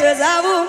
says I will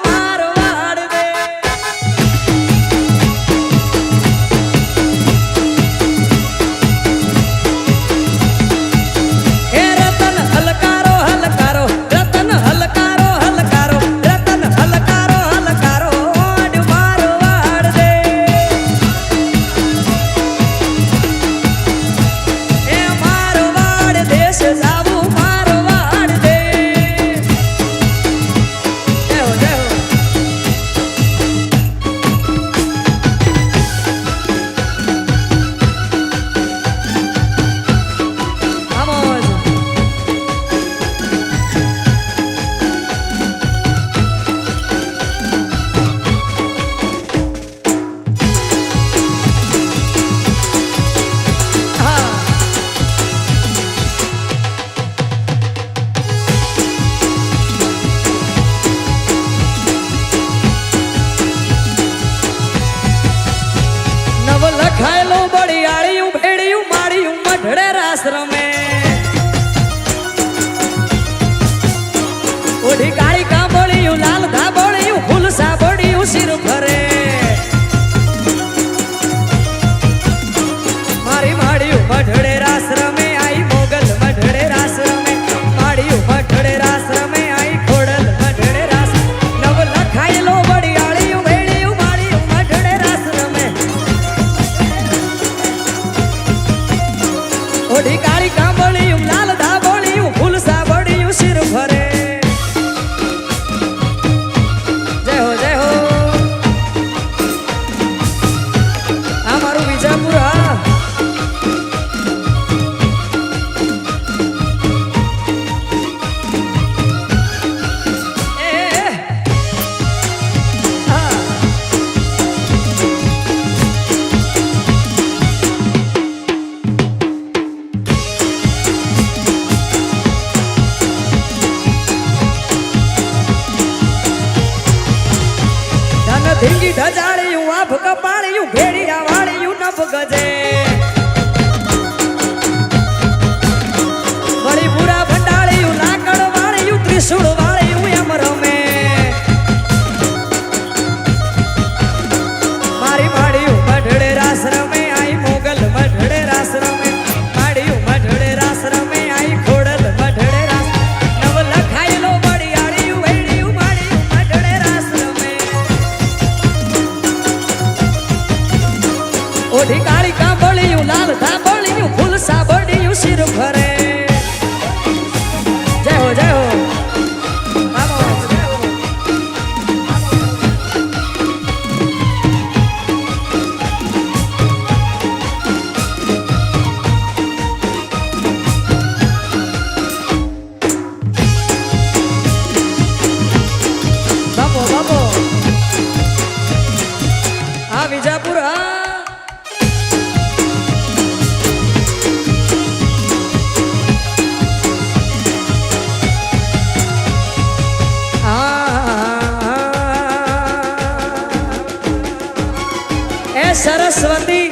Bhagwati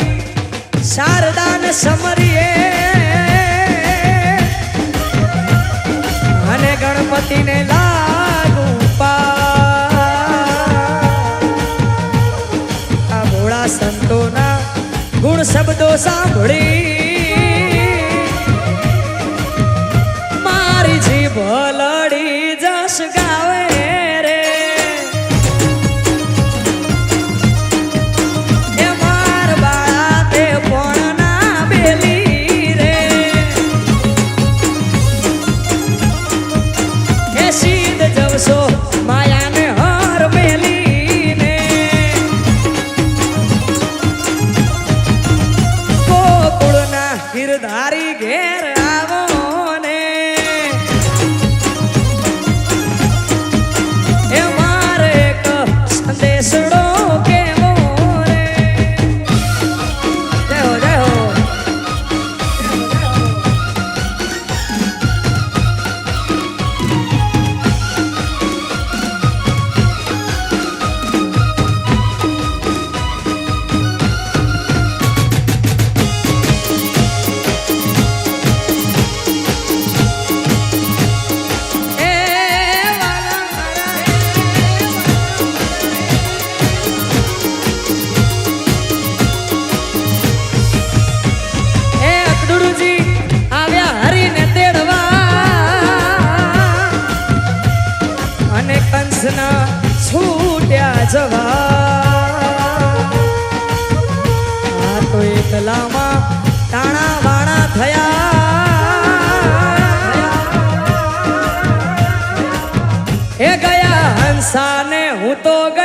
Sharda સમરીએ. અને ગણપતિને લાગુ આ ભોળા સંતોના ગુણ શબ્દો સાંભળી. साने ग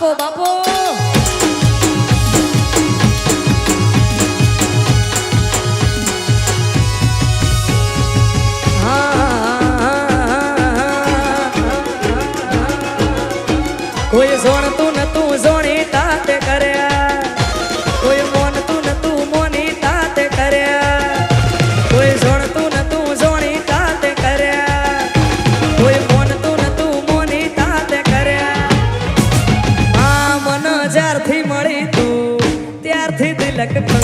for like a